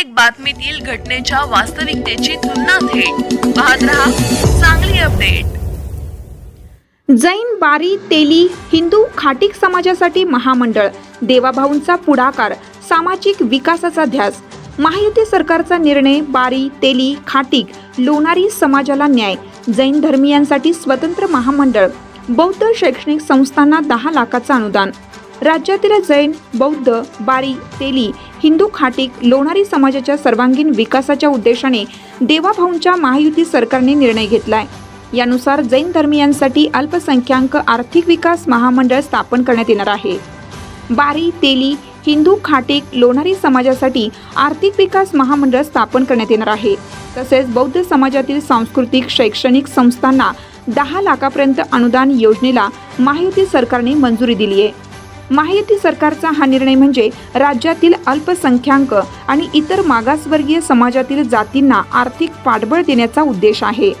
प्रत्येक बातमीतील घटनेच्या वास्तविकतेची तुलना थेट. पाहत रहा चांगली अपडेट जैन बारी तेली हिंदू खाटिक समाजासाठी महामंडळ देवाभाऊंचा पुढाकार सामाजिक विकासाचा ध्यास. महायुती सरकारचा निर्णय बारी तेली खाटिक लोणारी समाजाला न्याय. जैन धर्मियांसाठी स्वतंत्र महामंडळ. बौद्ध शैक्षणिक संस्थांना दहा लाखाचं अनुदान. राज्यातील जैन बौद्ध बारी तेली हिंदू खाटीक लोणारी समाजाच्या सर्वांगीण विकासाच्या उद्देशाने देवाभाऊंच्या महायुती सरकारने निर्णय घेतलाय. यानुसार जैन धर्मियांसाठी अल्पसंख्याक आर्थिक विकास महामंडळ स्थापन करण्यात येणार आहे. बारी तेली हिंदू खाटीक लोणारी समाजासाठी आर्थिक विकास महामंडळ स्थापन करण्यात येणार आहे. तसेच बौद्ध समाजातील सांस्कृतिक शैक्षणिक संस्थांना दहा लाखापर्यंत अनुदान योजनेला महायुती सरकारने मंजुरी दिली आहे महायुती सरकारचा हा निर्णय म्हणजे राज्यातील अल्पसंख्याक आणि इतर मागासवर्गीय समाजातील जातींना आर्थिक पाठबळ देण्याचा उद्देश आहे.